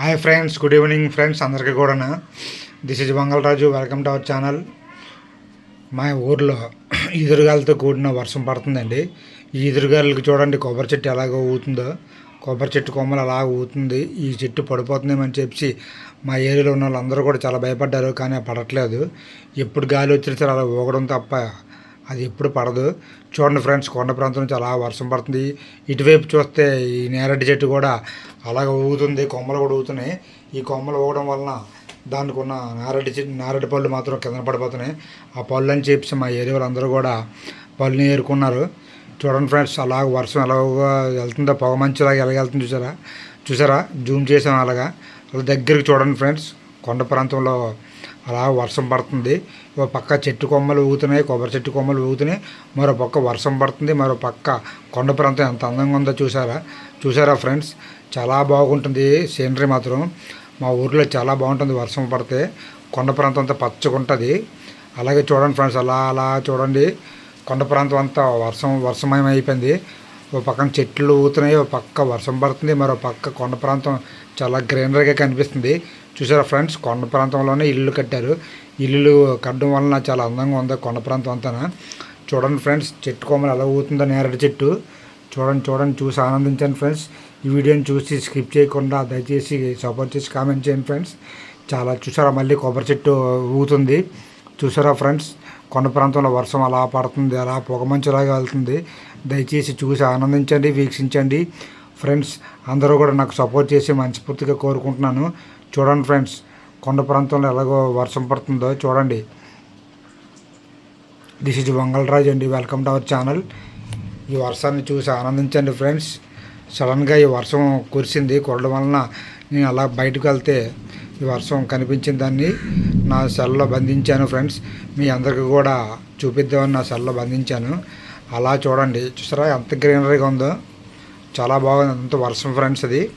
Hi friends good evening friends అందరికీ కూడా this is Mangalaraju welcome to our channel మా ఊర్లో ఈదురుగాలతో కూడిన వర్షం పడుతుందండి. ఈదురుగాలకి చూడండి కొబ్బరి చెట్టు ఎలాగో ఊతుందో కొబ్బరి చెట్టు కొమ్మలు అలా ఊతుంది ఈ చెట్టు పడిపోతుందేమని చెప్పి మా ఏరియాలో ఉన్న వాళ్ళందరూ కూడా చాలా భయపడ్డారు కానీ పడట్లేదు. ఎప్పుడు గాలి వచ్చినా సరే అలా ఊగడం తప్ప అది ఎప్పుడు పడదు. చూడండి ఫ్రెండ్స్ కొండ ప్రాంతం నుంచి అలా వర్షం పడుతుంది. ఇటువైపు చూస్తే ఈ నేరటి చెట్టు కూడా అలాగ ఊగుతుంది కొమ్మలు కూడా ఊగుతున్నాయి. ఈ కొమ్మలు ఊగడం వలన దానికి ఉన్న నారటి చెట్టు నారటి పళ్ళు మాత్రం కింద పడిపోతున్నాయి. ఆ పళ్ళు అని చెప్పి మా ఏరియా వాళ్ళందరూ కూడా పళ్ళుని ఏరుకున్నారు. చూడండి ఫ్రెండ్స్ అలాగ వర్షం ఎలాగ వెళ్తుందో పొగ మంచులాగా ఎలాగ వెళ్తుంది చూసారా? చూసారా? జూమ్ చేసాం అలాగా. దగ్గరికి చూడండి ఫ్రెండ్స్. కొండ ప్రాంతంలో అలా వర్షం పడుతుంది. ఓ పక్క చెట్టు కొమ్మలు ఊగుతున్నాయి కొబ్బరి చెట్టు కొమ్మలు ఊగుతున్నాయి. మరో పక్క వర్షం పడుతుంది మరో పక్క కొండ ప్రాంతం ఎంత అందంగా ఉందో చూసారా చూసారా ఫ్రెండ్స్? చాలా బాగుంటుంది. సీనరీ మాత్రం మా ఊర్లో చాలా బాగుంటుంది వర్షం పడితే. కొండ ప్రాంతం అంతా పచ్చగా ఉంటుంది అలాగే చూడండి ఫ్రెండ్స్ అలా అలా చూడండి. కొండ ప్రాంతం అంతా వర్షం వర్షమయం అయిపోయింది. ఓ పక్కన చెట్లు ఊగుతున్నాయి ఓ పక్క వర్షం పడుతుంది మరో పక్క కొండ ప్రాంతం చాలా గ్రీనరీగా కనిపిస్తుంది. చూసారా ఫ్రెండ్స్ కొండ ప్రాంతంలోనే ఇల్లు కట్టారు. ఇల్లు కట్టడం వలన చాలా అందంగా ఉంది కొండ ప్రాంతం అంతా చూడండి ఫ్రెండ్స్ చెట్టు కొమ్మలు ఎలా ఊగుతుందో నేరడి చెట్టు. చూడండి చూడండి చూసి ఆనందించండి ఫ్రెండ్స్. ఈ వీడియోని చూసి స్కిప్ చేయకుండా దయచేసి సపోర్ట్ చేసి కామెంట్ చేయండి ఫ్రెండ్స్. చాలా చూసారా మళ్ళీ కొబ్బరి చెట్టు ఊగుతుంది. చూసారా ఫ్రెండ్స్ కొండ ప్రాంతంలో వర్షం అలా పడుతుంది అలా పొగమంచులాగా వెళ్తుంది. దయచేసి చూసి ఆనందించండి వీక్షించండి. ఫ్రెండ్స్ అందరూ కూడా నాకు సపోర్ట్ చేసి మనస్ఫూర్తిగా కోరుకుంటున్నాను. చూడండి ఫ్రెండ్స్ కొండ ప్రాంతంలో ఎలాగో వర్షం పడుతుందో చూడండి. దిస్ ఇస్ వంగళరాజ్ అండి వెల్కమ్ టు అవర్ ఛానల్ ఈ వర్షాన్ని చూసి ఆనందించండి ఫ్రెండ్స్. సడన్గా ఈ వర్షం కురిసింది కురడం వలన నేను అలా బయటకు వెళ్తే ఈ వర్షం కనిపించిన దాన్ని నా సెల్లో బంధించాను ఫ్రెండ్స్. మీ అందరికీ కూడా చూపిద్దామని నా సెల్లో బంధించాను. అలా చూడండి. చూసారా? ఎంత గ్రీనరీగా ఉందో. చాలా బాగుంది. అంత వర్షం ఫ్రెండ్స్ అది.